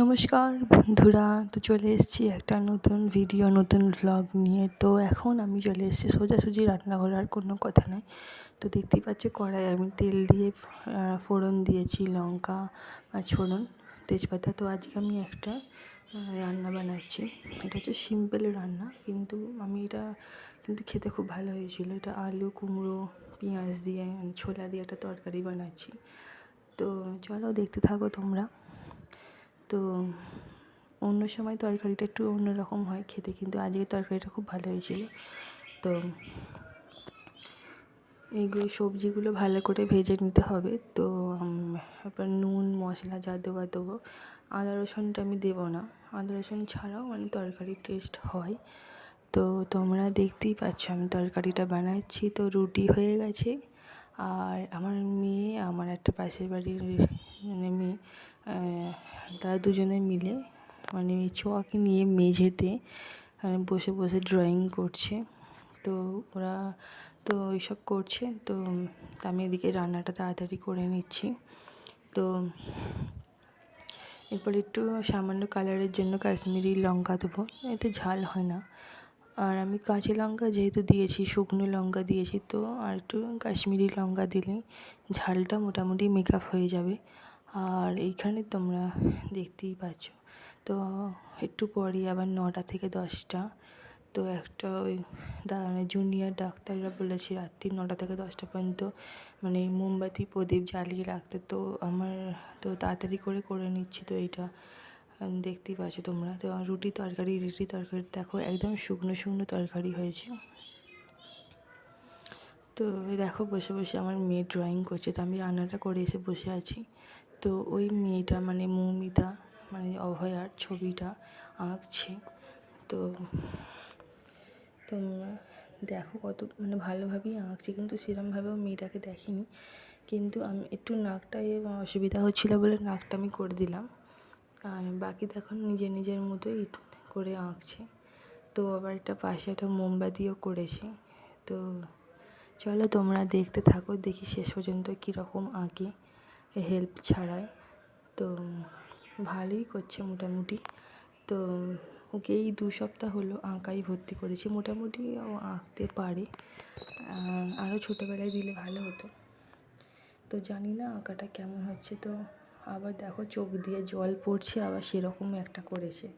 নমস্কার বন্ধুরা, তো চলে এসেছি একটা নতুন ভিডিও নতুন ভ্লগ নিয়ে। তো এখন আমি চলে এসেছি সোজাসুজি রান্নাঘরে, আর কোনো কথা নয়। তো দেখতেই পাচ্ছি কড়াই আমি তেল দিয়ে ফোড়ন দিয়েছি, লঙ্কা পাঁচ ফোড়ন, তেজপাতা। তো আজকে আমি একটা রান্না বানাচ্ছি। এটা হচ্ছে সিম্পল রান্না, কিন্তু আমি এটা, কিন্তু খেতে খুব ভালো হয়েছিল। এটা আলু, কুমড়ো, পেঁয়াজ দিয়ে, ছোলা দিয়ে একটা তরকারি বানাচ্ছি। তো চলো দেখতে থাকো তোমরা। তো অন্য সময় তরকারিটা একটু অন্যরকম হয় খেতে, কিন্তু আজকে তরকারিটা খুব ভালো হয়েছিল। তো এইগুলো সবজিগুলো ভালো করে ভেজে নিতে হবে, তো এবার নুন, মশলা যা দেওয়া দেবো। আদা, রসুনটা আমি দেবো না। আদা, রসুন ছাড়াও মানে তরকারির টেস্ট হয়। তো তোমরা দেখতেই পাচ্ছ আমি তরকারিটা বানাচ্ছি, তো রুটি হয়ে গেছে। আর আমার মেয়ে, আমার একটা পাশের বাড়ির মানে মেয়ে তারা দুজনে মিলে মানে চক নিয়ে মেঝেতে মানে বসে বসে ড্রয়িং করছে। তো ওরা তো এইসব করছে, তো আমি এদিকে রান্নাটা তাড়াতাড়ি করে নিচ্ছি। তো এরপর একটু সামান্য কালারের জন্য কাশ্মীরি লঙ্কা দেবো, এতে ঝাল হয় না। আর আমি কাঁচা লঙ্কা যেহেতু দিয়েছি, শুকনো লঙ্কা দিয়েছি, তো আর একটু কাশ্মীরি লঙ্কা দিলে ঝালটা মোটামুটি মেকআপ হয়ে যাবে। আর এইখানে তোমরা দেখতেই পাচ্ছ। তো একটু পরই আবার নটা থেকে দশটা। তো একটা ওই জুনিয়র ডাক্তাররা বলেছে রাত্রি নটা থেকে দশটা পর্যন্ত মানে মোমবাতি প্রদীপ জ্বালিয়ে রাখতে। তো আমার তো তাড়াতাড়ি করে করে নিচ্ছি তো এইটা। দেখতেই পাচ্ছ তোমরা। তো রুটি তরকারি রুটি তরকারি, দেখো, একদম শুকনো শুকনো তরকারি হয়েছে। তো দেখো, বসে বসে আমার মেয়ে ড্রয়িং করছে। তো, আমি রান্নাটা করে এসে বসে আছি। তো, ওই মেয়েটা মানে মৌমিতা মানে অভয়ার ছবিটা আঁকছে। তো, তোমরা দেখো কত মানে ভালোভাবেই আঁকছে। কিন্তু সেরমভাবেও মেয়েটাকে দেখিনি। কিন্তু আমি, একটু নাকটায় অসুবিধা হচ্ছিল বলে নাকটা আমি করে দিলাম। আর বাকি দেখো নিজের নিজের মতোই করে আঁকছে। তো আবার একটা পাশে একটা মোমবাতিও করেছে। তো চলো তোমরা দেখতে থাকো, দেখি শেষ পর্যন্ত কীরকম আঁকে হেল্প ছাড়াই তো ভালোই করছে মোটামুটি। তো ওকে এই দু সপ্তাহ হলো আঁকাই ভর্তি করেছি। মোটামুটি ও আঁকতে পারে। আর আরও ছোটোবেলায় দিলে ভালো হতো। তো জানি না আঁকাটা কেমন হচ্ছে। তো আবার দেখো চোখ দিয়ে জল পড়ছে, আবার সেরকম একটা করেছে।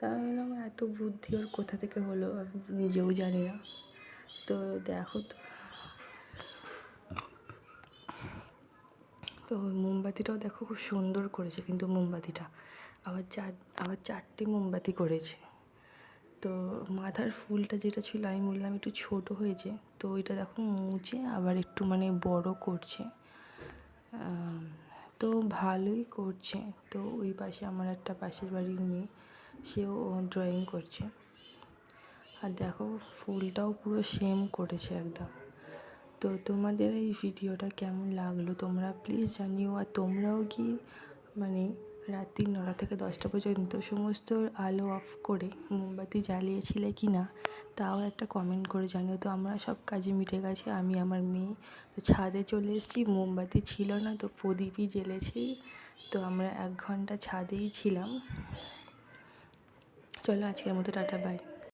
তা আমি বললাম এত বুদ্ধি ওর কোথা থেকে হলো? আমি নিজেও জানি না। তো দেখো তো। তো মোমবাতিটাও দেখো খুব সুন্দর করেছে কিন্তু মোমবাতিটা। আবার চার, আবার চারটে মোমবাতি করেছে। তো মাথার ফুলটা যেটা ছিল, আমি বললাম একটু ছোট হয়েছে। তো ওইটা দেখো মুছে আবার একটু মানে বড় করছে। তো ভালোই করছে। তো ওই পাশে আমার একটা পাশের বাড়ির মেয়ে, সেও ড্রয়িং করছে। আর দেখো, ফুলটাও পুরো সেম করেছে একদম। তো তোমাদের এই ভিডিওটা কেমন লাগল? তোমরা প্লিজ জানিও। আর তোমরাও কি মানে রাত্রি নটা থেকে দশটা পর্যন্ত সমস্ত আলো অফ করে মোমবাতি জ্বালিয়েছিলে কি না, তাও একটা কমেন্ট করে জানিও। তো আমরা সব কাজে মিটে গেছে, আমি, আমার মেয়ে। তো ছাদে চলে এসেছি, মোমবাতি ছিল না, তো প্রদীপই জ্বেলেছি। তো আমরা এক ঘণ্টা ছাদেই ছিলাম। চলো আজকের মতো টাটা বাই